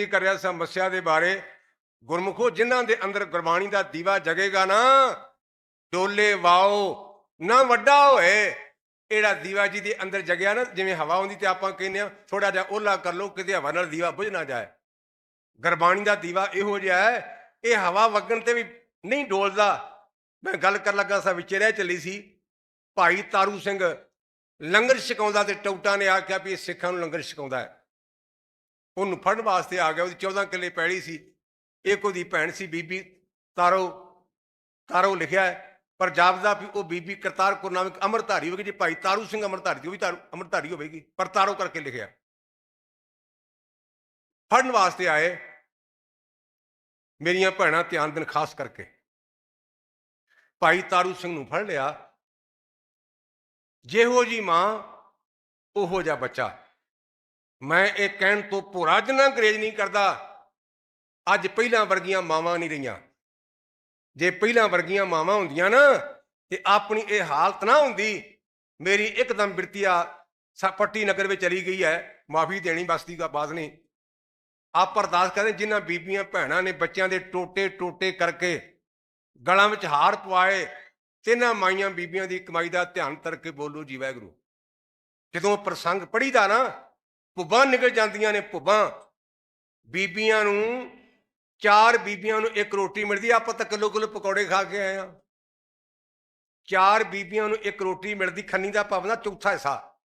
ਬੇਨਤੀ ਕਰ ਸਮੱਸਿਆ ਦੇ ਬਾਰੇ। ਗੁਰਮੁਖੋ, ਜਿਨ੍ਹਾਂ ਦੇ ਅੰਦਰ ਗੁਰਬਾਣੀ ਦਾ ਦੀਵਾ ਜਗੇਗਾ ਨਾ, ਡੋਲੇ ਵਾਓ, ਨਾ ਵੱਡਾ ਹੋਏ। ਇਹੜਾ ਦੀਵਾ ਜੀ ਦੇ ਅੰਦਰ ਜਗਿਆ ਨਾ, ਜਿਵੇਂ ਹਵਾ ਆਉਂਦੀ ਤੇ ਆਪਾਂ ਕਹਿੰਦੇ ਆ ਥੋੜਾ ਜਿਹਾ ਓਲਾ ਕਰ ਲਓ, ਕਿਤੇ ਹਵਾ ਨਾਲ ਦੀਵਾ ਬੁਝ ਨਾ ਜਾਏ। ਗੁਰਬਾਣੀ ਦਾ ਦੀਵਾ ਇਹੋ ਜਿਹਾ ਹੈ, ਇਹ ਹਵਾ ਵਗਣ ਤੇ ਵੀ ਨਹੀਂ ਡੋਲਦਾ। ਮੈਂ ਗੱਲ ਕਰਨ ਲੱਗਾ ਸਾ, ਵਿੱਚ ਰਹਿ ਚੱਲੀ ਸੀ। ਭਾਈ ਤਾਰੂ ਸਿੰਘ ਲੰਗਰ ਛਕਾਉਂਦਾ ਤੇ ਟੌਟਾ ਨੇ ਆਖਿਆ ਵੀ ਇਹ ਸਿੱਖਾਂ ਨੂੰ ਲੰਗਰ ਛਕਾਉਂਦਾ ਹੈ। ਉਹਨੂੰ ਫੜਨ ਵਾਸਤੇ ਆ ਗਿਆ, ਉਹਦੀ 14 ਕਿੱਲੇ ਪੈੜੀ ਸੀ। ਇੱਕ ਉਹਦੀ ਭੈਣ ਸੀ ਬੀਬੀ, ਤਾਰੋ ਤਾਰੋ ਲਿਖਿਆ ਹੈ, ਪਰ ਜਾਪਦਾ ਵੀ ਉਹ ਬੀਬੀ ਕਰਤਾਰ ਕੌਰ ਨਾਮਕ ਅਮਰਧਾਰੀ ਹੋਵੇਗੀ, ਜੇ ਭਾਈ ਤਾਰੂ ਸਿੰਘ ਅਮਰਧਾਰੀ ਦੀ ਉਹ ਵੀ ਤਾਰੂ ਅਮਰਧਾਰੀ ਹੋਵੇਗੀ, ਪਰ ਤਾਰੋ ਕਰਕੇ ਲਿਖਿਆ। ਫੜਨ ਵਾਸਤੇ ਆਏ, ਮੇਰੀਆਂ ਭੈਣਾਂ ਧਿਆਨ ਦਿਨ ਖਾਸ ਕਰਕੇ। ਭਾਈ ਤਾਰੂ ਸਿੰਘ ਨੂੰ ਫੜ ਲਿਆ, ਜਿਹੋ ਜੀ ਮਾਂ, ਉਹੋ ਜਿਹਾ ਬੱਚਾ। ਮੈਂ ਇਹ ਕਹਿਣ ਤੋਂ ਭੋਰਾ ਜਨਾ ਅੰਗਰੇਜ਼ ਨਹੀਂ ਕਰਦਾ, ਅੱਜ ਪਹਿਲਾਂ ਵਰਗੀਆਂ ਮਾਵਾਂ ਨਹੀਂ ਰਹੀਆਂ। ਜੇ ਪਹਿਲਾਂ ਵਰਗੀਆਂ ਮਾਵਾਂ ਹੁੰਦੀਆਂ ਨਾ, ਤੇ ਆਪਣੀ ਇਹ ਹਾਲਤ ਨਾ ਹੁੰਦੀ, ਮੇਰੀ ਇੱਕਦਮ ਬਿਰਤੀਆ ਪੱਟੀ ਨਗਰ ਵਿੱਚ ਚਲੀ ਗਈ ਹੈ, ਮਾਫੀ ਦੇਣੀ ਬਸਤੀ ਦਾ ਬਾਤ ਨਹੀਂ। ਆਪ ਅਰਦਾਸ ਕਰਦੇ ਜਿਨ੍ਹਾਂ ਬੀਬੀਆਂ ਭੈਣਾਂ ਨੇ ਬੱਚਿਆਂ ਦੇ ਟੋਟੇ ਟੋਟੇ ਕਰਕੇ ਗਲਾਂ ਵਿੱਚ ਹਾਰ ਪਵਾਏ, ਤਿੰਨਾਂ ਮਾਈਆਂ ਬੀਬੀਆਂ ਦੀ ਕਮਾਈ ਦਾ ਧਿਆਨ ਤਰ ਕੇ ਬੋਲੋ ਜੀ ਵਾਹਿਗੁਰੂ। ਜਦੋਂ ਪ੍ਰਸੰਗ ਪੜੀਦਾ ਨਾ ਭੁੱਬਾਂ ਨਿਕਲ ਜਾਂਦੀਆਂ ਨੇ ਭੁੱਬਾਂ। ਬੀਬੀਆਂ ਨੂੰ, ਚਾਰ ਬੀਬੀਆਂ ਨੂੰ ਇੱਕ ਰੋਟੀ ਮਿਲਦੀ ਆਪਾਂ ਤਾਂ ਕਿਲੋ ਕਿਲੋ ਪਕੌੜੇ ਖਾ ਕੇ ਆਏ ਆ। ਚਾਰ ਬੀਬੀਆਂ ਨੂੰ ਇੱਕ ਰੋਟੀ ਮਿਲਦੀ, ਖੰਨੀ ਦਾ ਪਾਵਨਾ ਚੌਥਾ ਹਿੱਸਾ।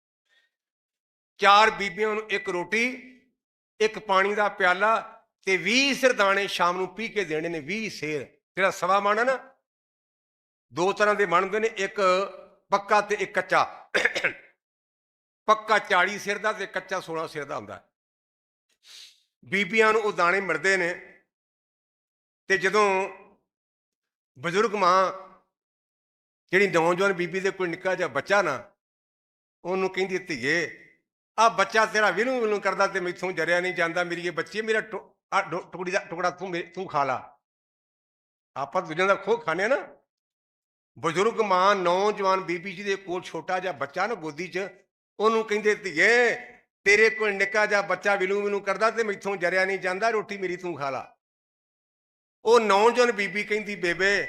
ਚਾਰ ਬੀਬੀਆਂ ਨੂੰ ਇੱਕ ਰੋਟੀ, ਇੱਕ ਪਾਣੀ ਦਾ ਪਿਆਲਾ ਤੇ 20 ਸਿਰਦਾਣੇ ਸ਼ਾਮ ਨੂੰ ਪੀ ਕੇ ਦੇਣੇ ਨੇ 20 ਸਿਰ। ਜਿਹੜਾ ਸਵਾ ਮਣ ਆ ਨਾ, ਦੋ ਤਰ੍ਹਾਂ ਦੇ ਬਣਦੇ ਨੇ, ਇੱਕ ਪੱਕਾ ਤੇ ਇੱਕ ਕੱਚਾ। ਪੱਕਾ 40 ਸਿਰ ਦਾ ਤੇ ਕੱਚਾ 16 ਸਿਰ ਦਾ ਹੁੰਦਾ। ਬੀਬੀਆਂ ਨੂੰ ਉਹ ਦਾਣੇ ਮਿਲਦੇ ਨੇ ਤੇ ਜਦੋਂ ਬਜ਼ੁਰਗ ਮਾਂ ਜਿਹੜੀ ਨੌਜਵਾਨ ਬੀਬੀ ਦੇ ਕੋਈ ਨਿੱਕਾ ਜਿਹਾ ਬੱਚਾ ਨਾ, ਉਹਨੂੰ ਕਹਿੰਦੀ ਧੀਏ, ਆ ਬੱਚਾ ਤੇਰਾ ਵਿਨੂੰ ਵਿਨੂੰ ਕਰਦਾ ਤੇ ਮੈਥੋਂ ਜਰਿਆ ਨਹੀਂ ਜਾਂਦਾ। ਮੇਰੀ ਇਹ ਬੱਚੀ ਮੇਰਾ ਟੁ- ਟੁਕੜੀ ਦਾ, ਟੁਕੜਾ ਤੂੰ ਮੇ- ਤੂੰ ਖਾ ਲਾ। ਆਪਾਂ ਦੂਜਿਆਂ ਦਾ ਖੋ ਖਾਣੇ ਆ ਨਾ। ਬਜ਼ੁਰਗ ਮਾਂ ਨੌਜਵਾਨ ਬੀਬੀ ਜੀ ਦੇ ਕੋਲ ਛੋਟਾ ਜਿਹਾ ਬੱਚਾ ਨਾ ਗੋਦੀ 'ਚ ਉਹਨੂੰ ਕਹਿੰਦੇ, ਧੀਏ, ਤੇਰੇ ਕੋਲ ਨਿੱਕਾ ਜਿਹਾ ਬੱਚਾ ਵਿਲੂ ਵਿਲੂ ਕਰਦਾ ਤੇ ਮੈਥੋਂ ਜਰਿਆ ਨਹੀਂ ਜਾਂਦਾ, ਰੋਟੀ ਮੇਰੀ ਤੂੰ ਖਾ ਲਾ। ਉਹ ਨੌਜਵਾਨ ਬੀਬੀ ਕਹਿੰਦੀ, ਬੇਬੇ,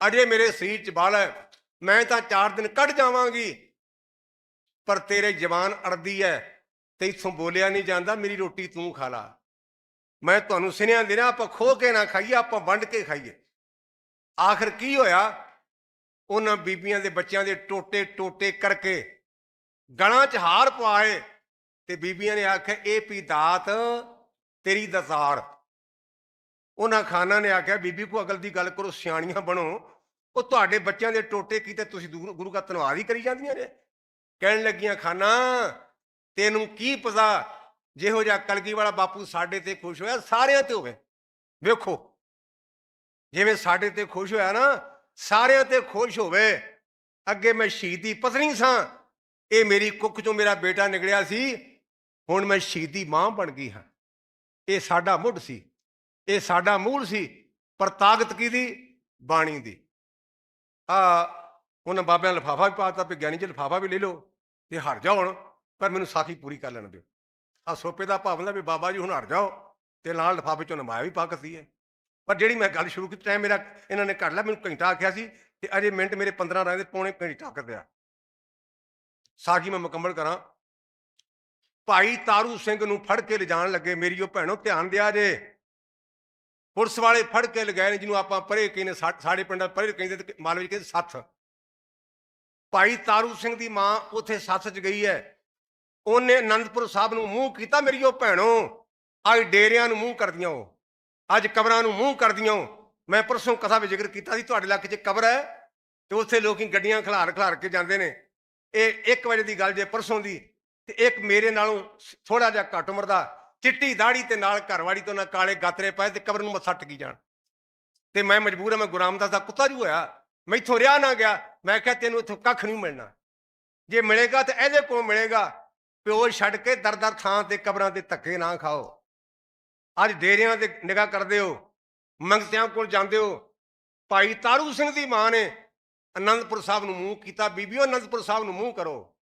ਅਜੇ ਮੇਰੇ ਸਰੀਰ 'ਚ ਬਲ ਹੈ, ਮੈਂ ਤਾਂ 4 ਦਿਨ ਕੱਢ ਜਾਵਾਂਗੀ, ਪਰ ਤੇਰੇ ਜਵਾਨ ਅੜਦੀ ਹੈ, ਤੇ ਇਥੋਂ ਬੋਲਿਆ ਨਹੀਂ ਜਾਂਦਾ, ਮੇਰੀ ਰੋਟੀ ਤੂੰ ਖਾ ਲਾ। ਮੈਂ ਤੁਹਾਨੂੰ ਸੁਨੇਹਾ ਦੇਣਾ, ਆਪਾਂ ਖੋ ਕੇ ਨਾ ਖਾਈਏ, ਆਪਾਂ ਵੰਡ ਕੇ ਖਾਈਏ। ਆਖਰ ਕੀ ਹੋਇਆ? ਉਹਨਾਂ ਬੀਬੀਆਂ ਦੇ ਬੱਚਿਆਂ ਦੇ ਟੋਟੇ ਟੋਟੇ ਕਰਕੇ ਗਲਾਂ 'ਚ ਹਾਰ ਪਵਾਏ ਤੇ ਬੀਬੀਆਂ ਨੇ ਆਖਿਆ, ਇਹ ਪੀ ਦਾਤ, ਤੇਰੀ ਦਸਾਰ। ਉਹਨਾਂ ਖਾਨਾ ਨੇ ਆਖਿਆ, ਬੀਬੀ ਕੋ ਅਗਲ ਦੀ ਗੱਲ ਕਰੋ, ਸਿਆਣੀਆਂ ਬਣੋ। ਉਹ ਤੁਹਾਡੇ ਬੱਚਿਆਂ ਦੇ ਟੋਟੇ ਕੀਤੇ ਤੁਸੀਂ ਦੂਰ- ਗੁਰੂ ਦਾ ਧੰਨਵਾਦ ਹੀ ਕਰੀ ਜਾਂਦੀਆਂ ਨੇ। ਕਹਿਣ ਲੱਗੀਆਂ ਖਾਨਾ, ਤੈਨੂੰ ਕੀ ਪਤਾ ਜਿਹੋ ਜਿਹਾ ਕਲਗੀ ਵਾਲਾ ਬਾਪੂ ਸਾਡੇ ਤੇ ਖੁਸ਼ ਹੋਇਆ? ਸਾਰਿਆਂ ਤੇ ਹੋਵੇ। ਵੇਖੋ, ਜਿਵੇਂ ਸਾਡੇ ਤੇ ਖੁਸ਼ ਹੋਇਆ ਨਾ, ਸਾਰਿਆਂ ਤੇ ਖੁਸ਼ ਹੋਵੇ। ਅੱਗੇ ਮੈਂ ਸ਼ਹੀਦੀ ਪਤਨੀ ਸਾਂ। ਇਹ ਮੇਰੀ ਕੁੱਖ ਚੋਂ ਮੇਰਾ ਬੇਟਾ ਨਿਕਲਿਆ ਸੀ, ਹੁਣ ਮੈਂ ਸ਼ਹੀਦੀ ਮਾਂ ਬਣ ਗਈ ਹਾਂ। ਇਹ ਸਾਡਾ ਮੁੱਢ ਸੀ, ਇਹ ਸਾਡਾ ਮੂਲ ਸੀ, ਪਰ ਤਾਕਤ ਕੀ ਦੀ ਬਾਣੀ ਦੀ। ਆ, ਉਹਨਾਂ ਬਾਬਿਆਂ ਨੇ ਲਿਫਾਫਾ ਵੀ ਪਾਤਾ ਵੀ ਗਿਆਨੀ ਜੀ ਲਿਫਾਫਾ ਵੀ ਲੈ ਲਓ, ਤੇ ਹਟ ਜਾਓ ਹੁਣ, ਪਰ ਮੈਨੂੰ ਸਾਖੀ ਪੂਰੀ ਕਰ ਲੈਣ ਦਿਓ। ਆ ਸੋਪੇ ਦਾ ਭਾਵ ਹੁੰਦਾ ਵੀ ਬਾਬਾ ਜੀ ਹੁਣ ਹਟ ਜਾਓ, ਤੇ ਨਾਲ ਲਿਫਾਫੇ ਚੋਂ ਨਮਾਇਆ ਵੀ ਪਾ ਕਰਤੀ ਹੈ। ਪਰ ਜਿਹੜੀ ਮੈਂ ਗੱਲ ਸ਼ੁਰੂ ਕੀਤੀ ਟਾਈਮ ਮੇਰਾ, ਇਹਨਾਂ ਨੇ ਕੱਢ ਲਿਆ ਮੈਨੂੰ ਘੰਟਾ ਆਖਿਆ ਸੀ ਤੇ ਅਜੇ ਮਿੰਟ ਮੇਰੇ 15 ਰਹਿੰਦੇ, ਪੌਣੇ ਘੰਟਾ ਕਰ ਦਿਆ ਸਾਖੀ ਮੈਂ ਮੁਕੰਮਲ ਕਰਾਂ। ਭਾਈ ਤਾਰੂ ਸਿੰਘ ਨੂੰ ਫੜ ਕੇ ਲਿਜਾਣ ਲੱਗੇ, ਮੇਰੀ ਉਹ ਭੈਣੋ ਧਿਆਨ ਦਿਆ ਜੇ। ਪੁਲਿਸ ਵਾਲੇ ਫੜ ਕੇ ਲਗਾਏ ਨੇ, ਜਿਹਨੂੰ ਆਪਾਂ ਪਰੇ ਕਹਿੰਦੇ ਸਾ- ਸਾਡੇ ਪਿੰਡਾਂ ਪਰੇ ਕਹਿੰਦੇ ਤੇ ਮਾਲਵੇ ਚ ਕਹਿੰਦੇ ਸੱਥ। ਭਾਈ ਤਾਰੂ ਸਿੰਘ ਦੀ ਮਾਂ ਉਥੇ ਸੱਥ 'ਚ ਗਈ ਹੈ। ਉਹਨੇ ਅਨੰਦਪੁਰ ਸਾਹਿਬ ਨੂੰ ਮੂੰਹ ਕੀਤਾ, ਮੇਰੀ ਉਹ ਭੈਣੋ। ਅੱਜ ਡੇਰਿਆਂ ਨੂੰ ਮੂੰਹ ਕਰਦੀਆਂ ਉਹ। ਅੱਜ ਕਬਰਾਂ ਨੂੰ ਮੂੰਹ ਕਰਦੀਆਂ ਮੈਂ ਪਰਸੋਂ ਕਥਾ ਵਿੱਚ ਜ਼ਿਕਰ ਕੀਤਾ ਸੀ, ਤੁਹਾਡੇ ਇਲਾਕੇ 'ਚ ਕਬਰ ਹੈ ਤੇ ਉੱਥੇ ਲੋਕੀ ਗੱਡੀਆਂ ਖਿਲਾਰ ਖਿਲਾਰ ਕੇ ਜਾਂਦੇ ਨੇ। ਇਹ 1 ਵਜੇ ਦੀ ਗੱਲ ਜੇ ਪਰਸੋਂ ਦੀ, ਤੇ ਇੱਕ ਮੇਰੇ ਨਾਲੋਂ ਥੋੜਾ ਜਿਹਾ ਘੱਟ ਉਮਰ ਦਾ, ਚਿੱਟੀ ਦਾੜੀ ਤੇ ਨਾਲ ਘਰਵਾੜੀ ਤੋਂ ਨਾ ਕਾਲੇ ਗਾਤਰੇ ਪਏ ਤੇ ਕਬਰ ਨੂੰ ਮੱਥਾ ਟਕੀ ਜਾਣ। ਤੇ ਮੈਂ ਮਜਬੂਰ ਹਾਂ, ਮੈਂ ਗੁਰਾਮਦਾਸ ਦਾ ਕੁੱਤਾ ਜੂ ਹੋਇਆ ਮੈਥੋਂ ਰਿਆ ਨਾ ਗਿਆ, ਮੈਂ ਕਿਹਾ ਤੈਨੂੰ ਇੱਥੋਂ ਕੱਖ ਨਹੀਂ ਮਿਲਣਾ। ਜੇ ਮਿਲੇਗਾ ਤੇ ਇਹਦੇ ਕੋਲ ਮਿਲੇਗਾ, ਪਿਓ ਛੱਡ ਕੇ ਦਰ ਦਰ ਥਾਂ ਤੇ ਕਬਰਾਂ ਤੇ ਧੱਕੇ ਨਾ ਖਾਓ। ਅੱਜ ਡੇਰਿਆਂ ਤੇ ਨਿਗਾਹ ਕਰਦੇ ਹੋ, ਮੰਗਤਿਆਂ ਕੋਲ ਜਾਂਦੇ ਹੋ, ਭਾਈ ਤਾਰੂ ਸਿੰਘ ਦੀ ਮਾਂ ਨੇ ਅਨੰਦਪੁਰ ਸਾਹਿਬ ਨੂੰ ਮੂੰਹ ਕੀਤਾ। ਬੀਬੀਓ, ਅਨੰਦਪੁਰ ਸਾਹਿਬ ਨੂੰ ਮੂੰਹ ਕਰੋ।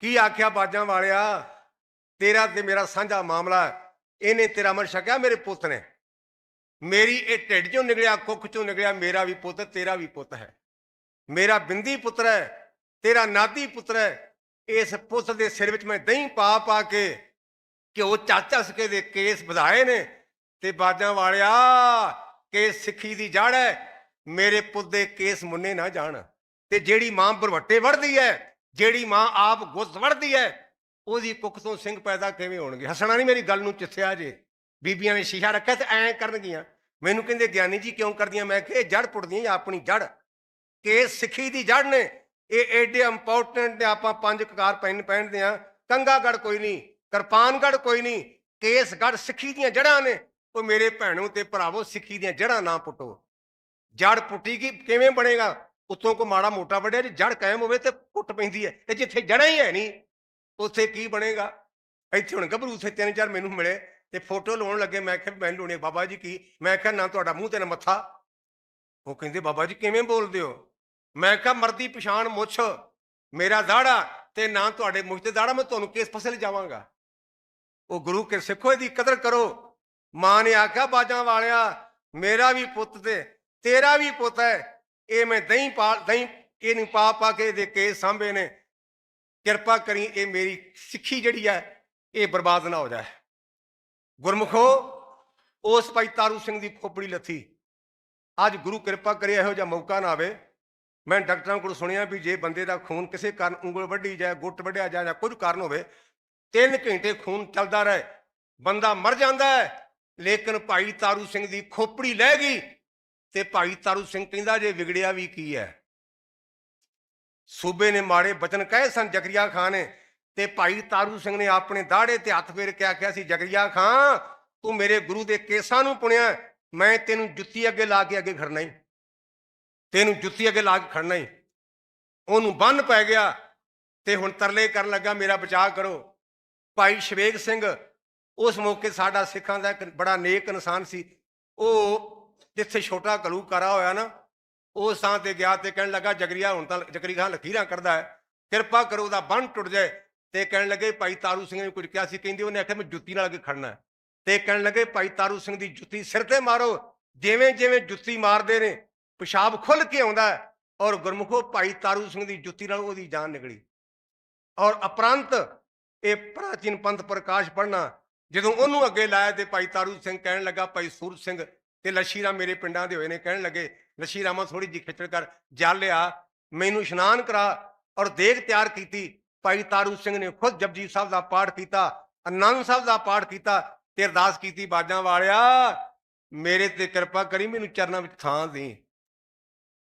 ਕੀ ਆਖਿਆ ਬਾਜਾਂ ਵਾਲਿਆ? ਤੇਰਾ ਤੇ ਮੇਰਾ ਸਾਂਝਾ ਮਾਮਲਾ ਇਹਨੇ ਤੇਰਾ ਅਮਰ ਛਕਿਆ ਮੇਰੇ ਪੁੱਤ ਨੇ। ਮੇਰੀ ਇਹ ਢਿੱਡ ਚੋਂ ਨਿਕਲਿਆ ਕੁੱਖ ਚੋਂ ਨਿਕਲਿਆ, ਮੇਰਾ ਵੀ ਪੁੱਤ, ਤੇਰਾ ਵੀ ਪੁੱਤ ਹੈ। ਮੇਰਾ ਬਿੰਦੀ ਪੁੱਤਰ ਹੈ, ਤੇਰਾ ਨਾਦੀ ਪੁੱਤਰ ਹੈ। ਇਸ ਪੁੱਤ ਦੇ ਸਿਰ ਵਿੱਚ ਮੈਂ ਦਹੀਂ ਪਾ ਪਾ ਕੇ ਘਿਓ ਚਾਚਾ ਸਕੇ ਦੇ ਕੇਸ ਵਧਾਏ ਨੇ। ਤੇ ਬਾਜਾਂ ਵਾਲਿਆ, ਕੇਸ ਸਿੱਖੀ ਦੀ ਜੜ ਹੈ। ਮੇਰੇ ਪੁੱਤ ਦੇ ਕੇਸ ਮੁੰਨੇ ਨਾ ਜਾਣ। ਤੇ ਜਿਹੜੀ ਮਾਂ ਬਰਵੱਟੇ ਵੜਦੀ ਹੈ ਜਿਹੜੀ ਮਾਂ ਆਪ ਗੁੱਸ ਵੜਦੀ ਹੈ ਉਹਦੀ ਕੁੱਖ ਤੋਂ ਸਿੰਘ ਪੈਦਾ ਕਿਵੇਂ ਹੋਣਗੇ? ਹੱਸਣਾ ਨਹੀਂ ਮੇਰੀ ਗੱਲ ਨੂੰ ਚਿੱਥਿਆ ਜੇ। ਬੀਬੀਆਂ ਨੇ ਸ਼ੀਸ਼ਾ ਰੱਖਿਆ ਤੇ ਐਂ ਕਰਨਗੀਆਂ। ਮੈਨੂੰ ਕਹਿੰਦੇ, ਗਿਆਨੀ ਜੀ ਕਿਉਂ ਕਰਦੀਆਂ? ਮੈਂ ਕਿ ਇਹ ਜੜ ਪੁੱਟਦੀਆਂ ਜਾਂ, ਆਪਣੀ ਜੜ ਕਿ ਸਿੱਖੀ ਦੀ ਜੜ ਨੇ। ਇਹ ਐਡੇ ਇੰਪੋਰਟੈਂਟ ਨੇ, ਆਪਾਂ ਪੰਜ ਕਕਾਰ ਪੈਨ ਪਹਿਨਦੇ ਆ। ਕੰਗਾਗੜ ਕੋਈ ਨਹੀਂ ਕਿਰਪਾਨਗੜ ਕੋਈ ਨਹੀਂ ਕੇਸਗੜ ਸਿੱਖੀ ਦੀਆਂ ਜੜਾਂ ਨੇ। ਉਹ ਮੇਰੇ ਭੈਣੋ ਤੇ ਭਰਾਵੋ, ਸਿੱਖੀ ਦੀਆਂ ਜੜਾਂ ਨਾ ਪੁੱਟੋ। ਜੜ ਪੁੱਟੀ ਕੀ, ਕਿਵੇਂ ਬਣੇਗਾ? ਉੱਤੋਂ ਕੋ ਮਾੜਾ ਮੋਟਾ ਵੱਡਿਆ ਜੇ ਜੜ ਕਾਇਮ ਹੋਵੇ ਤੇ ਪੁੱਟ ਪੈਂਦੀ ਹੈ। ਤੇ ਜਿੱਥੇ ਜੜਾਂ ਹੀ ਹੈ ਨਹੀਂ, ਉੱਥੇ ਕੀ ਬਣੇਗਾ? ਇੱਥੇ ਹੁਣ ਗੱਭਰੂ ਉੱਥੇ ਤਿੰਨ ਚਾਰ ਮੈਨੂੰ ਮਿਲੇ ਤੇ ਫੋਟੋ ਲਾਉਣ ਲੱਗੇ, ਮੈਂ ਕਿਹਾ ਮੈਂ ਲਾਉਣੀ ਬਾਬਾ ਜੀ ਕੀ? ਮੈਂ ਕਿਹਾ, ਨਾ, ਤੁਹਾਡਾ ਮੂੰਹ ਤੇ ਨਾ ਮੱਥਾ। ਉਹ ਕਹਿੰਦੇ, ਬਾਬਾ ਜੀ ਕਿਵੇਂ ਬੋਲਦੇ ਹੋ? ਮੈਂ ਕਿਹਾ, ਮਰਦੀ ਪਛਾਣ ਮੁੱਛ, ਮੇਰਾ ਦਾੜਾ ਤੇ ਨਾ ਤੁਹਾਡੇ ਮੁੱਛ ਤੇ ਦਾੜਾ, ਮੈਂ ਤੁਹਾਨੂੰ ਕਿਸ ਫਸਲ ਜਾਵਾਂਗਾ ਉਹ ਗੁਰੂ ਕੇ ਸਿੱਖੋ, ਇਹਦੀ ਕਦਰ ਕਰੋ। ਮਾਂ ਨੇ ਆਖਿਆ, ਬਾਜਾਂ ਵਾਲਿਆ, ਮੇਰਾ ਵੀ ਪੁੱਤ ਤੇ ਤੇਰਾ ਵੀ ਪੁੱਤ ਹੈ। ਇਹ ਮੈਂ ਦਹੀਂ ਪਾ ਦਹੀਂ ਇਹਨੂੰ ਪਾ ਪਾ ਕੇ ਦੇ ਕੇ ਸਾਂਭੇ ਨੇ। ਕਿਰਪਾ ਕਰੀ ਇਹ ਮੇਰੀ ਸਿੱਖੀ ਜਿਹੜੀ ਹੈ, ਇਹ ਬਰਬਾਦ ਨਾ ਹੋ ਜਾਏ। ਗੁਰਮੁਖੋ, ਉਸ ਭਾਈ ਤਾਰੂ ਸਿੰਘ ਦੀ ਖੋਪੜੀ ਲੱਥੀ। ਅੱਜ ਗੁਰੂ ਕਿਰਪਾ ਕਰੇ ਇਹੋ ਜਿਹਾ ਮੌਕਾ ਨਾ ਆਵੇ। ਮੈਂ ਡਾਕਟਰਾਂ ਕੋਲ ਸੁਣਿਆ ਵੀ ਜੇ ਬੰਦੇ ਦਾ ਖੂਨ ਕਿਸੇ ਕਾਰਨ ਉਂਗਲ ਵੱਢੀ ਜਾਏ, ਗੁੱਟ ਵੱਢਿਆ ਜਾਏ ਜਾਂ ਕੁਝ ਕਾਰਨ ਹੋਵੇ 3 ਘੰਟੇ ਖੂਨ ਚੱਲਦਾ ਰਹੇ। ਬੰਦਾ ਮਰ ਜਾਂਦਾ ਹੈ, ਲੇਕਿਨ ਭਾਈ ਤਾਰੂ ਸਿੰਘ ਦੀ ਖੋਪੜੀ ਲੈ ਗਈ। ਤੇ ਭਾਈ ਤਾਰੂ ਸਿੰਘ ਕਹਿੰਦਾ ਜੇ ਵਿਗੜਿਆ ਵੀ ਕੀ ਹੈ? ਸੂਬੇ ਨੇ ਮਾੜੇ ਬਚਨ ਕਹੇ ਸਨ ਜਗਰੀਆ ਖਾਨ ਨੇ ਤੇ ਭਾਈ ਤਾਰੂ ਸਿੰਘ ਨੇ ਆਪਣੇ ਦਾੜੇ ਤੇ ਹੱਥ ਫੇਰ ਕੇ ਆਖਿਆ ਸੀ ਜਗਰੀਆ ਖਾਨ, ਤੂੰ ਮੇਰੇ ਗੁਰੂ ਦੇ ਕੇਸਾਂ ਨੂੰ ਪੁਣਿਆ, ਮੈਂ ਤੈਨੂੰ ਜੁੱਤੀ ਅੱਗੇ ਲਾ ਕੇ ਅੱਗੇ ਖੜਨਾ ਹੀ ਤੈਨੂੰ ਜੁੱਤੀ ਅੱਗੇ ਲਾ ਕੇ ਖੜਨਾ ਹੀ ਉਹਨੂੰ ਬੰਨ ਪੈ ਗਿਆ ਤੇ ਹੁਣ ਤਰਲੇ ਕਰਨ ਲੱਗਾ, ਮੇਰਾ ਬਚਾਅ ਕਰੋ। ਭਾਈ ਸ਼ਵੇਗ ਸਿੰਘ, ਉਸ ਮੌਕੇ ਸਾਡਾ ਸਿੱਖਾਂ ਦਾ ਇੱਕ ਬੜਾ ਨੇਕ ਇਨਸਾਨ ਸੀ। ਉਹ ਜਿੱਥੇ ਛੋਟਾ ਕਲੂਕਾਰਾ ਹੋਇਆ ਨਾ, ਉਸ ਥਾਂ ਤੇ ਗਿਆ ਤੇ ਕਹਿਣ ਲੱਗਾ, ਜਗਰੀਆ ਹੁਣ ਤਾਂ ਜਗਰੀ ਖਾਨ ਲਖੀਰਾਂ ਕਰਦਾ ਹੈ। ਕਿਰਪਾ ਕਰੋ, ਉਹਦਾ ਬੰਨ ਟੁੱਟ ਜਾਏ। ਤੇ ਕਹਿਣ ਲੱਗੇ, ਭਾਈ ਤਾਰੂ ਸਿੰਘ ਨੇ ਕੁਝ ਕਿਹਾ ਸੀ, ਕਹਿੰਦੇ ਉਹਨੇ ਆਖਿਆ, ਮੈਂ ਜੁੱਤੀ ਨਾਲ ਅੱਗੇ ਖੜਨਾ ਤੇ ਕਹਿਣ ਲੱਗੇ, ਭਾਈ ਤਾਰੂ ਸਿੰਘ ਦੀ ਜੁੱਤੀ ਸਿਰ ਤੇ ਮਾਰੋ। ਜਿਵੇਂ ਜਿਵੇਂ ਜੁੱਤੀ ਮਾਰਦੇ ਨੇ, ਪਿਸ਼ਾਬ ਖੁੱਲ ਕੇ ਆਉਂਦਾ ਔਰ ਗੁਰਮੁਖੋ, ਭਾਈ ਤਾਰੂ ਸਿੰਘ ਦੀ ਜੁੱਤੀ ਨਾਲ ਉਹਦੀ ਜਾਨ ਨਿਕਲੀ। ਔਰ ਅਪਰੰਤ ਇਹ ਪ੍ਰਾਚੀਨ ਪੰਥ ਪ੍ਰਕਾਸ਼ ਪੜਨਾ ਜਦੋਂ ਉਹਨੂੰ ਅੱਗੇ ਲਾਇਆ ਤੇ ਭਾਈ ਤਾਰੂ ਸਿੰਘ ਕਹਿਣ ਲੱਗਾ, ਭਾਈ ਸੂਰਜ ਸਿੰਘ ਤੇ ਲਸ਼ੀਰਾ ਮੇਰੇ ਪਿੰਡਾਂ ਦੇ ਹੋਏ ਨੇ, ਕਹਿਣ ਲੱਗੇ ਲੱਛੀ ਰਾਮਾ ਥੋੜੀ ਜਿਹੀ ਖਿੱਚੜ ਕਰ, ਜਲ ਲਿਆ, ਮੈਨੂੰ ਇਸ਼ਨਾਨ ਕਰਾ ਔਰ ਦੇਗ ਤਿਆਰ ਕੀਤੀ। ਭਾਈ ਤਾਰੂ ਸਿੰਘ ਨੇ ਖੁਦ ਜਪਜੀ ਸਾਹਿਬ ਦਾ ਪਾਠ ਕੀਤਾ, ਅਨੰਦ ਸਾਹਿਬ ਦਾ ਪਾਠ ਕੀਤਾ ਤੇ ਅਰਦਾਸ ਕੀਤੀ, ਬਾਜਾਂ ਵਾਲਿਆ, ਮੇਰੇ ਤੇ ਕਿਰਪਾ ਕਰੀ, ਮੈਨੂੰ ਚਰਨਾਂ ਵਿੱਚ ਥਾਂ ਦੇ